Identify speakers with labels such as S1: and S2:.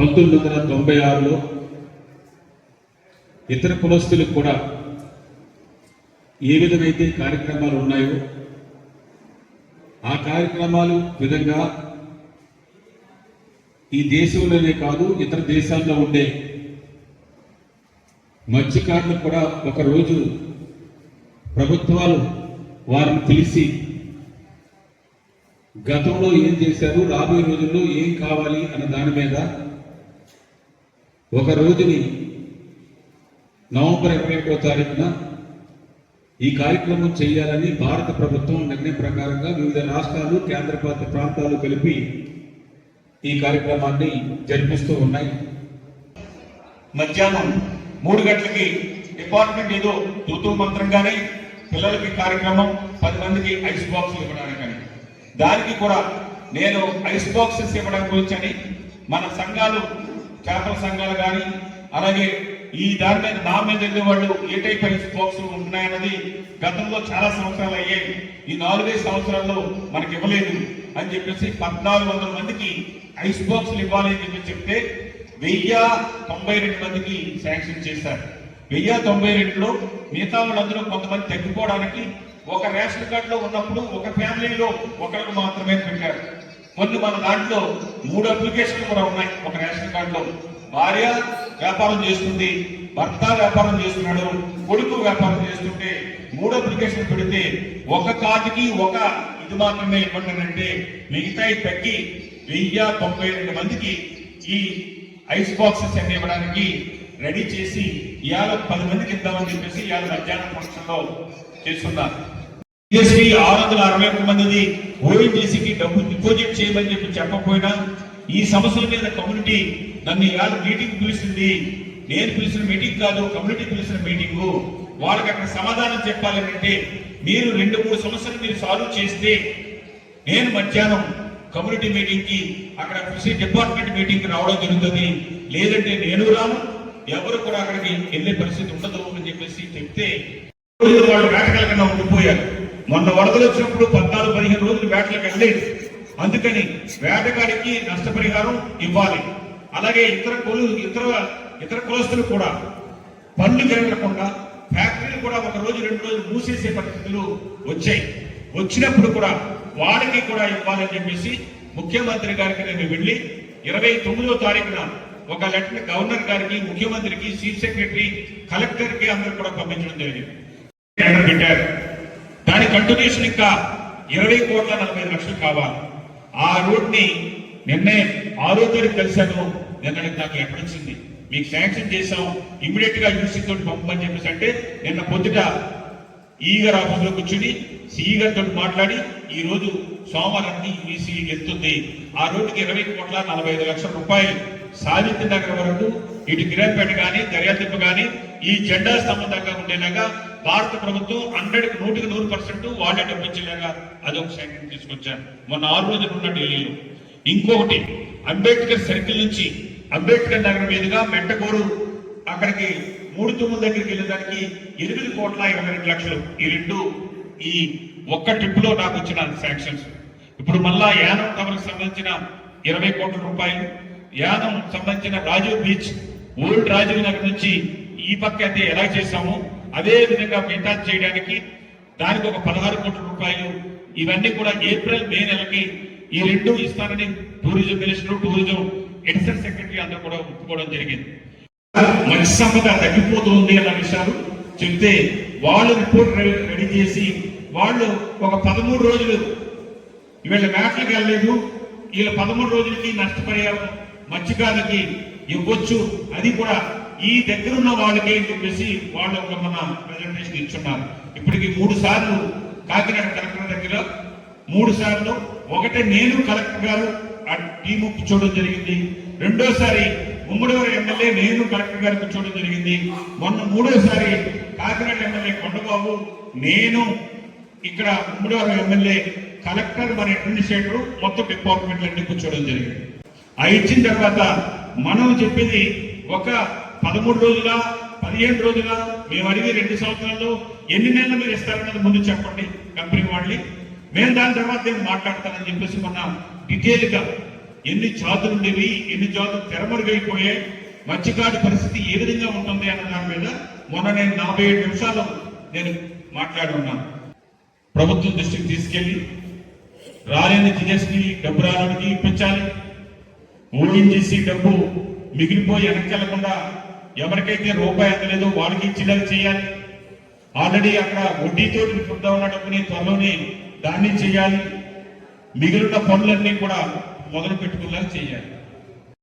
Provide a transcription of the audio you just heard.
S1: పంతొమ్మిది వందల తొంభై ఆరులో ఇతర కులస్తులకు కూడా ఏ విధమైతే కార్యక్రమాలు ఉన్నాయో ఆ కార్యక్రమాలు విధంగా ఈ దేశంలోనే కాదు ఇతర దేశాల్లో ఉండే మత్స్యకారులు కూడా ఒకరోజు ప్రభుత్వాలు వారిని పిలిచి గతంలో ఏం చేశారు రాబోయే రోజుల్లో ఏం కావాలి అన్న దాని మీద ఒక రోజుని నవంబర్ ఇరవై ఒకటో తారీఖున ఈ కార్యక్రమం చేయాలని భారత ప్రభుత్వం నిర్ణయం ప్రకారంగా వివిధ రాష్ట్రాలు కేంద్రపాలిత ప్రాంతాలు కలిపి ఈ కార్యక్రమాన్ని జరిపిస్తూ ఉన్నాయి.
S2: మధ్యాహ్నం మూడు గంటలకి డిపార్ట్మెంట్ ఏదో తూతూ మంత్రంగానే పిల్లలకి కార్యక్రమం పది మందికి ఐస్ బాక్స్ ఇవ్వడానికి దానికి కూడా నేను ఐస్ బాక్సెస్ ఇవ్వడం గురించి అని మన సంఘాలు చేపల సంఘాలు కానీ అలాగే ఈ దాని మీద నా మీద వెళ్ళే వాళ్ళు ఏ టైప్ ఐస్ స్పోక్స్ ఉన్నాయన్నది గతంలో చాలా సంవత్సరాలు అయ్యాయి. ఈ నాలుగైదు సంవత్సరాల్లో మనకి ఇవ్వలేదు అని చెప్పేసి పద్నాలుగు వందల మందికి ఐస్ బాక్సులు ఇవ్వాలి అని చెప్పి చెప్తే వెయ్యి తొంభై రెండు మందికి శాంక్షన్ చేశారు. వెయ్యి తొంభై రెండులో మిగతా వాళ్ళందరూ కొంతమంది తగ్గిపోవడానికి ఒక రేషన్ కార్డులో ఉన్నప్పుడు ఒక ఫ్యామిలీలో ఒకరికి మాత్రమే పెట్టారు. కొన్ని మన దాంట్లో మూడు అప్లికేషన్లు కూడా ఉన్నాయి. ఒక రేషన్ కార్డులో. భార్య వ్యాపారం చేస్తుంది భర్త వ్యాపారం చేస్తున్నాడు కొడుకు వ్యాపారం చేస్తుంటే మూడు అప్లికేషన్ పెడితే ఒక కార్డుకి ఒక ఇది మాత్రమే ఇవ్వండి అంటే మిగతాయి తగ్గి వెయ్యి తొంభై రెండు మందికి ఈ ఐస్ బాక్సెస్ అన్ని ఇవ్వడానికి రెడీ చేసి ఇవాళ పది మందికి ఇద్దామని చెప్పేసి ఇవాళ మధ్యాహ్నం ఫంక్షన్లో చేస్తున్నారు. బిఎస్పి ఆరు వందల అరవై ఒక్క మందిది ఓఎన్జీసీకి డబ్బు డిపాజిట్ చేయమని చెప్పి చెప్పకపోయినా ఈ సమస్యల మీద కమ్యూనిటీ నన్ను ఇవాళ మీటింగ్ పిలిచింది నేను పిలిచిన మీటింగ్ కాదు కమ్యూనిటీ పిలిచిన మీటింగ్. వాళ్ళకి అక్కడ సమాధానం చెప్పాలి అంటే మీరు రెండు మూడు సమస్యలు మీరు సాల్వ్ చేస్తే నేను మధ్యాహ్నం కమ్యూనిటీ మీటింగ్కి అక్కడ కృషి డిపార్ట్మెంట్ మీటింగ్కి రావడం జరుగుతుంది. లేదంటే నేను రాను ఎవరు కూడా అక్కడికి వెళ్ళే పరిస్థితి ఉండదు అని చెప్పేసి చెప్తే వాళ్ళు వాళ్ళు వేటకాలకన్నా ఉండిపోయారు. మొన్న వరదలు వచ్చినప్పుడు పద్నాలుగు పదిహేను రోజులు వేటలకు వెళ్ళలేదు. అందుకని వేటగాడికి నష్టపరిహారం ఇవ్వాలి. అలాగే ఇతర కులు ఇతర ఇతర కులస్తులు కూడా పనులు జరగకుండా ఫ్యాక్టరీలు కూడా ఒక రోజు రెండు రోజులు మూసేసే పరిస్థితులు వచ్చాయి. వచ్చినప్పుడు కూడా వాడికి కూడా ఇవ్వాలని చెప్పేసి ముఖ్యమంత్రి గారికి నేను వెళ్ళి ఇరవై తొమ్మిదో తారీఖున ఒక లెటర్ గవర్నర్ గారికి ముఖ్యమంత్రికి చీఫ్ సెక్రటరీ కలెక్టర్కి అందరూ కూడా పంపించడం జరిగింది. పెట్టారు. దాని కంటిన్యూషన్ ఇంకా ఇరవై కోట్ల నలభై ఐదు లక్షలు కావాలి. ఆ రోడ్ని నిన్నే ఆరో తారీఖు కలిశాను. నిన్నటికి నాకు లెటర్ వచ్చింది మీకు శాంక్షన్ చేశాం. ఇమ్మీడియట్గా యూసీ తోటి పంపమని చెప్పేసి అంటే నిన్న పొద్దుట ఈ గారు ఆఫీస్లో కూర్చుని సిఈ గారితో మాట్లాడి ఈ రోజు సోమవారం ఈసీ వెళ్తుంది ఆ రోడ్డుకి ఇరవై కోట్ల నలభై ఐదు లక్షల రూపాయలు సావిత్రి నగర్ వరకు ఇటు గిరంపేట కానీ దర్యాతిప్ప కానీ ఈ జెండా సంబంధంగా ఉండేలాగా భారత ప్రభుత్వం హండ్రెడ్ నూటికి నూరు పర్సెంట్ వాళ్ళే డబ్బించేలాగా అదొక శాంక్షన్ తీసుకొచ్చాను మొన్న ఆరు రోజులు ఉన్న ఢిల్లీలో. ఇంకొకటి అంబేద్కర్ సర్కిల్ నుంచి అంబేద్కర్ నగర్ మీదుగా మెంటకూరు అక్కడికి మూడు తొమ్మిది దగ్గరికి వెళ్ళేదానికి ఎనిమిది కోట్ల ఇరవై రెండు లక్షలు. ఈ రెండు ఈ ఒక్క ట్రిప్లో నాకు వచ్చిన శాంక్షన్స్ ఇప్పుడు మళ్ళా యానం టవర్కి సంబంధించిన ఇరవై కోట్ల రూపాయలు యానం సంబంధించిన రాజీవ్ బీచ్ ఓల్డ్ రాజీవ్ నగర్ నుంచి ఈ పక్క అయితే ఎలా చేశామో అదే విధంగా మెయింటైన్ చేయడానికి దానికి ఒక పదహారు కోట్ల రూపాయలు ఇవన్నీ కూడా ఏప్రిల్ మే నెలకి ఈ రెండు ఇస్తానని tourism minister tourism additional secretary అందరూ కూడా ఒప్పుకోవడం జరిగింది. మత్స్య సంపద తగ్గిపోతుంది అన్న విషయాలు చెప్తే వాళ్ళు రిపోర్ట్ రెడీ చేసి వాళ్ళు ఒక పదమూడు రోజులు వీళ్ళ మేటలకు వెళ్ళలేదు. వీళ్ళ పదమూడు రోజులకి నష్టపరిహారం మత్స్యకారులకి ఇవ్వచ్చు. అది కూడా ఈ దగ్గర ఉన్న వాళ్ళకి అని చెప్పేసి వాళ్ళు ఒక మన ప్రజెంటేషన్ ఇచ్చున్నారు. ఇప్పటికి మూడు సార్లు కాకినాడ కలెక్టర్ దగ్గర మూడు సార్లు ఒకటే నేను కలెక్టర్ గారు ఆ టీము కూర్చోవడం జరిగింది. రెండోసారి ఉమ్మడివారి ఎమ్మెల్యే నేను కలెక్టర్ గారు కూర్చోవడం జరిగింది. మొన్న మూడోసారి కాకినాడ ఎమ్మెల్యే కొండబాబు నేను ఇక్కడ ఉమ్మడివారి ఎమ్మెల్యే కలెక్టర్ మన అడ్మినిస్ట్రేటర్ మొత్తం డిపార్ట్మెంట్లన్నీ కూర్చోవడం జరిగింది. ఆ ఇచ్చిన తర్వాత మనం చెప్పింది ఒక పదమూడు రోజుల పదిహేను రోజుల మేము అడిగి రెండు సంవత్సరాల్లో ఎన్ని నెలలు మీరు ఇస్తారన్నది ముందు చెప్పండి కంపెనీ వాళ్ళని మేము దాని తర్వాత నేను మాట్లాడతానని చెప్పేసి మొన్న డీటెయిల్గా ఎన్ని జాతులు ఉండేవి ఎన్ని జాతులు తెరమరుగైపోయాయి మత్స్యకారు పరిస్థితి ఏ విధంగా ఉంటుంది అన్న దాని మీద మొన్న నేను నలభై ఏడు నిమిషాలు నేను మాట్లాడి ఉన్నాను. ప్రభుత్వం దృష్టికి తీసుకెళ్ళి రాలేని జిఎస్టీ డబ్బు రావడానికి ఇప్పించాలి. ఓఎన్జీసీ డబ్బు మిగిలిపోయి వెనక్కెళ్ళకుండా ఎవరికైతే రూపాయి అందలేదో వాడికి ఇచ్చేలాగా చేయాలి. ఆల్రెడీ అక్కడ వడ్డీతో నింపుతా ఉన్న డబ్బుని త్వరలోనే దాన్ని చేయాలి. మిగిలిన పనులన్నీ కూడా మొదలు పెట్టుకునేలా చేయాలి.